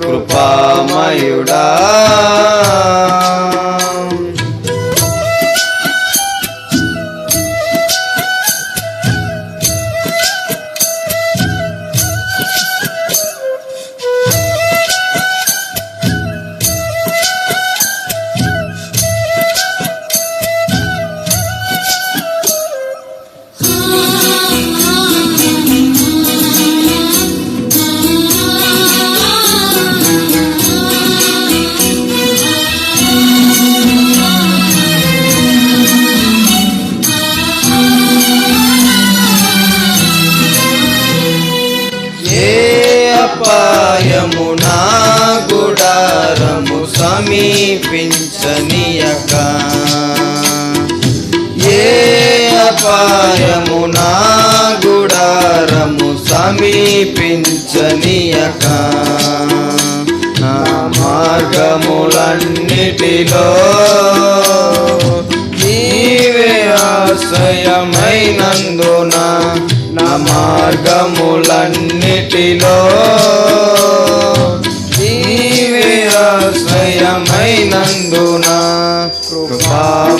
కృపామయుడా. సమీపించనీయక. ఏ అపాయము నా గుడారము సమీపించనీయక. నా మార్గములన్నిటిలో నీవే ఆశ్రయమైనందున నా మార్గములన్నిటిలో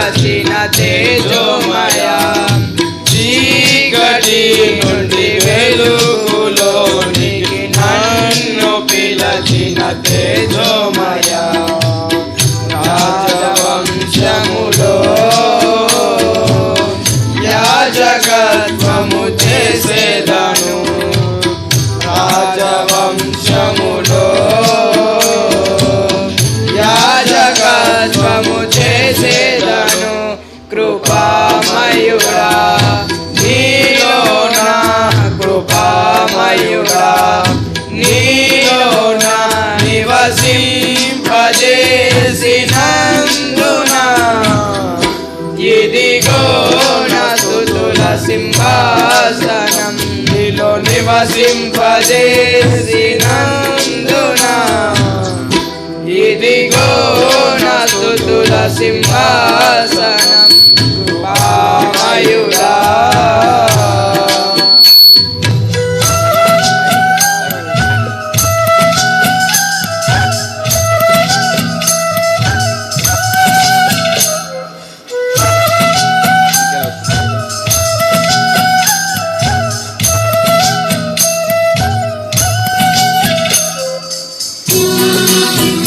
పిలచిన తేజోమయ చీకటి నుండి వెలుగులోనికి నన్ను పిలచిన తేజోమయ సింహాసనం. నీలో నివసింపజేసినందునా ఇదిగో నా తుల సింహాసనం. కృపామయుడా.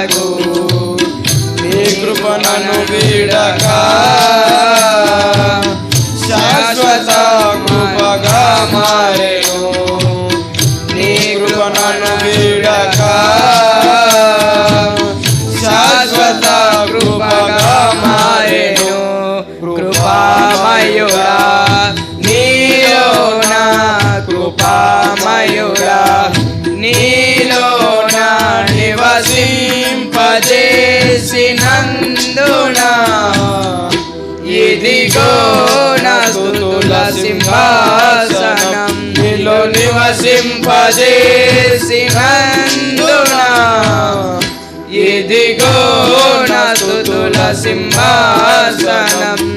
लागो. मी कृपणानु शाश्वत कृपगा मारे नी हो. कृपणानु शाश्वत कृपगा मारे कृपा मयुरा नीयोना हो. कृपा సింహాసనం. నీలో నివసింపజేసినందున ఇదిగో నా స్తుతుల సింహాసనం.